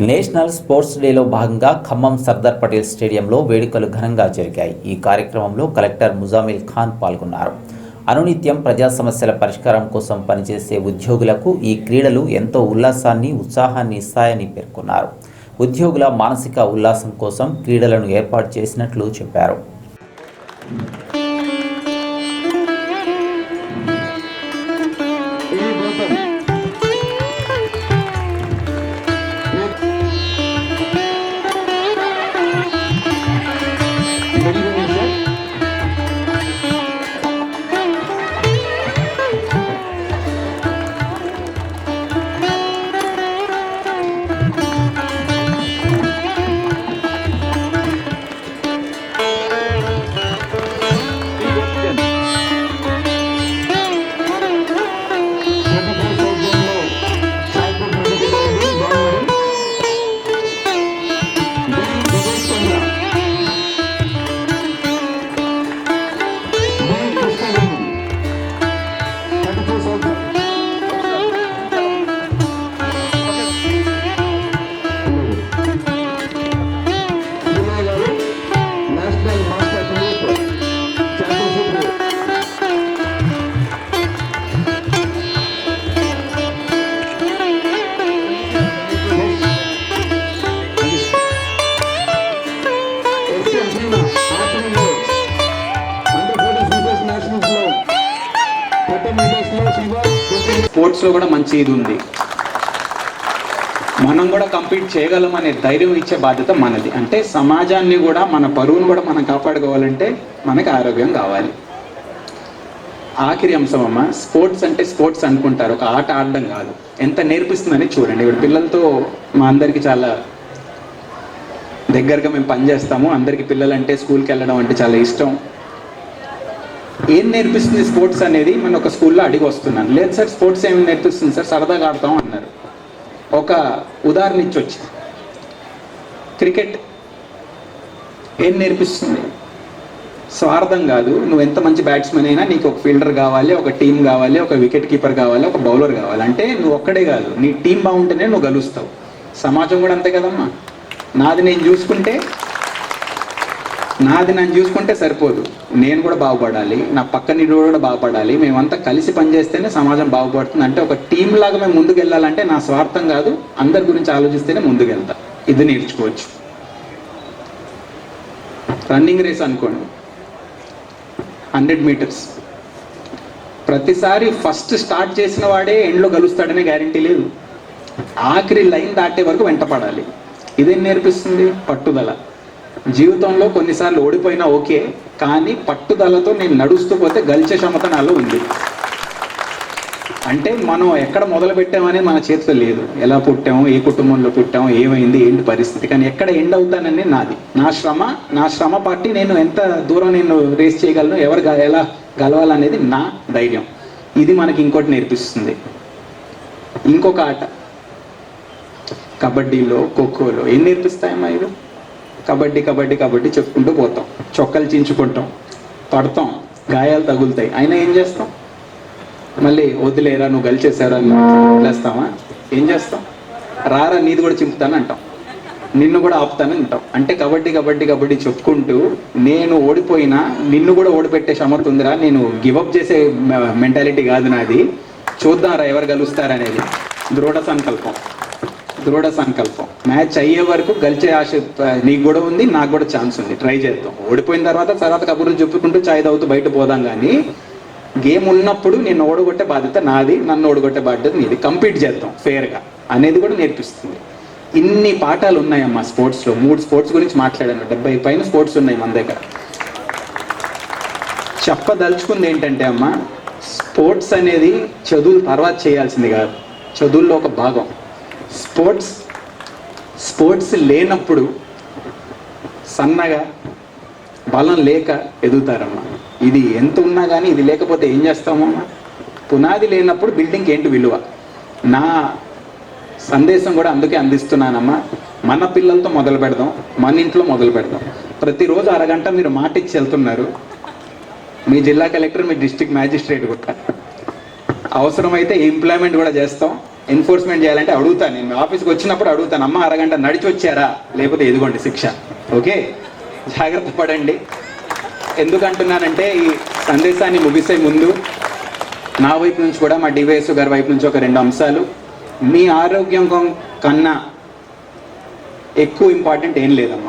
National sports డేలో భాగంగా ఖమ్మం సర్దార్ పటేల్ స్టేడియంలో వేడుకలు ఘనంగా జరిగాయి. ఈ కార్యక్రమంలో కలెక్టర్ ముజామిల్ ఖాన్ పాల్గొన్నారు. అనునిత్యం ప్రజా సమస్యల పరిష్కారం కోసం పనిచేసే ఉద్యోగులకు ఈ క్రీడలు ఎంతో ఉల్లాసాన్ని ఉత్సాహాన్ని ఇస్తాయని పేర్కొన్నారు. ఉద్యోగుల మానసిక ఉల్లాసం కోసం క్రీడలను ఏర్పాటు చేసినట్లు చెప్పారు. స్పోర్ట్స్లో కూడా మంచి ఇది ఉంది. మనం కూడా కంపీట్ చేయగలం అనే ధైర్యం ఇచ్చే బాధ్యత మనది. అంటే సమాజాన్ని కూడా మన పరువును కూడా మనం కాపాడుకోవాలంటే మనకి ఆరోగ్యం కావాలి. ఆఖరి అంశం అమ్మ స్పోర్ట్స్ అంటే స్పోర్ట్స్ అనుకుంటారు. ఒక ఆట ఆడడం కాదు. ఎంత నేర్పిస్తుందని చూడండి. ఇప్పుడు పిల్లలతో మా అందరికి చాలా దగ్గరగా మేము పనిచేస్తాము. అందరికి పిల్లలంటే స్కూల్కి వెళ్ళడం అంటే చాలా ఇష్టం. ఏం నేర్పిస్తుంది స్పోర్ట్స్ అనేది? మన ఒక స్కూల్లో అడిగి వస్తున్నాను. లేదు సార్ స్పోర్ట్స్ ఏమి నేర్పిస్తుంది సార్? సరదాగా ఆడతాం అన్నారు. ఒక ఉదాహరణ ఇచ్చొచ్చి. క్రికెట్ ఏం నేర్పిస్తుంది? స్వార్థం కాదు. నువ్వు ఎంత మంచి బ్యాట్స్మెన్ అయినా నీకు ఒక ఫీల్డర్ కావాలి ఒక టీం కావాలి ఒక వికెట్ కీపర్ కావాలి ఒక బౌలర్ కావాలి. అంటే నువ్వు ఒక్కడే కాదు. నీ టీం బాగుంటేనే నువ్వు గలుస్తావు. సమాజం కూడా అంతే కదమ్మా. నాది నేను చూసుకుంటే నాది నన్ను చూసుకుంటే సరిపోదు. నేను కూడా బాగుపడాలి నా పక్కన కూడా బాగుపడాలి మేమంతా కలిసి పనిచేస్తేనే సమాజం బాగుపడుతుంది అంటే ఒక టీం లాగా మేము ముందుకు వెళ్ళాలంటే నా స్వార్థం కాదు అందరి గురించి ఆలోచిస్తేనే ముందుకు వెళ్తా ఇది నేర్చుకోవచ్చు. రన్నింగ్ రేస్ అనుకోండి. హండ్రెడ్ మీటర్స్ ప్రతిసారి ఫస్ట్ స్టార్ట్ చేసిన వాడే ఎండ్లో కలుస్తాడనే గ్యారంటీ లేదు. ఆఖరి లైన్ దాటే వరకు వెంటపడాలి. ఇదేం నేర్పిస్తుంది? పట్టుదల. జీవితంలో కొన్నిసార్లు ఓడిపోయినా ఓకే కానీ పట్టుదలతో నేను నడుస్తూ పోతే గలిచే క్షమత నాలో ఉంది. అంటే మనం ఎక్కడ మొదలు పెట్టామనే మన చేతిలో లేదు. ఎలా పుట్టాము ఏ కుటుంబంలో పుట్టాము ఏమైంది ఏంటి పరిస్థితి కానీ ఎక్కడ ఎండ్ అవుతానని నాది. నా శ్రమ నా శ్రమ పట్టి నేను ఎంత దూరం నేను రేస్ చేయగలను ఎవరు ఎలా గలవాలనేది నా ధైర్యం. ఇది మనకి ఇంకోటి నేర్పిస్తుంది. ఇంకొక ఆట. కబడ్డీలో ఖోఖోలో ఏం నేర్పిస్తాయమ్మా ఇవి? కబడ్డీ కబడ్డీ కబడ్డీ చెప్పుకుంటూ పోతాం. చొక్కలు చించుకుంటాం. పడతాం. గాయాలు తగులుతాయి. అయినా ఏం చేస్తాం? మళ్ళీ వదిలేరా నువ్వు గలిచేసారా వదిలేస్తావా? ఏం చేస్తాం? రారా నీది కూడా చింపుతాను అంటాం. నిన్ను కూడా ఆపుతాను అంటాం. అంటే కబడ్డీ కబడ్డీ కబడ్డీ చెప్పుకుంటూ నేను ఓడిపోయినా నిన్ను కూడా ఓడిపెట్టే సమర్థ ఉందిరా నేను గివప్ చేసే మెంటాలిటీ కాదు నాది. చూద్దాంరా ఎవరు గలుస్తారనేది. దృఢ సంకల్పం. దృఢ సంకల్పం. మ్యాచ్ అయ్యే వరకు గెలిచే ఆశ నీకు కూడా ఉంది నాకు కూడా ఛాన్స్ ఉంది. ట్రై చేద్దాం. ఓడిపోయిన తర్వాత తర్వాత కబుర్లు చెప్పుకుంటూ ఛాయ్ తాగుతూ బయట పోదాం కానీ గేమ్ ఉన్నప్పుడు నేను ఓడగొట్టే బాధ్యత నాది నన్ను ఓడగొట్టే బాధ్యత నీది. కంపీట్ చేద్దాం ఫేర్గా అనేది కూడా నేర్పిస్తుంది. ఇన్ని పాఠాలు ఉన్నాయమ్మా స్పోర్ట్స్లో. మూడు స్పోర్ట్స్ గురించి మాట్లాడాను. డెబ్బై పైన స్పోర్ట్స్ ఉన్నాయి మన దగ్గర. చెప్పదలుచుకుంది ఏంటంటే అమ్మా స్పోర్ట్స్ అనేది చదువుల తర్వాత చేయాల్సింది కాదు. చదువుల్లో ఒక భాగం. స్పోర్ట్స్ స్పోర్ట్స్ లేనప్పుడు సన్నగా బలం లేక ఎదుగుతారమ్మా. ఇది ఎంత ఉన్నా కానీ ఇది లేకపోతే ఏం చేస్తామమ్మా పునాది లేనప్పుడు బిల్డింగ్కి ఏంటి విలువ? నా సందేశం కూడా అందుకే అందిస్తున్నానమ్మా. మన పిల్లలతో మొదలు పెడదాం మన ఇంట్లో మొదలు పెడదాం. ప్రతిరోజు అరగంట మీరు మాట ఇచ్చి వెళ్తున్నారు. మీ జిల్లా కలెక్టర్ మీ డిస్ట్రిక్ట్ మ్యాజిస్ట్రేట్ కూడా అవసరమైతే ఎంప్లాయ్మెంట్ కూడా చేస్తాం. ఎన్ఫోర్స్మెంట్ చేయాలంటే అడుగుతాను. నేను మీ ఆఫీస్కి వచ్చినప్పుడు అడుగుతాను. అమ్మ అరగంట నడిచి వచ్చారా? లేకపోతే ఎదుగోండి శిక్ష. ఓకే? జాగ్రత్త పడండి. ఎందుకంటున్నానంటే ఈ సందేశాన్ని ముగిసే ముందు నా వైపు నుంచి కూడా మా డివైఎస్ గారి వైపు నుంచి ఒక రెండు అంశాలు. మీ ఆరోగ్యం కన్నా ఎక్కువ ఇంపార్టెంట్ ఏం లేదమ్మా.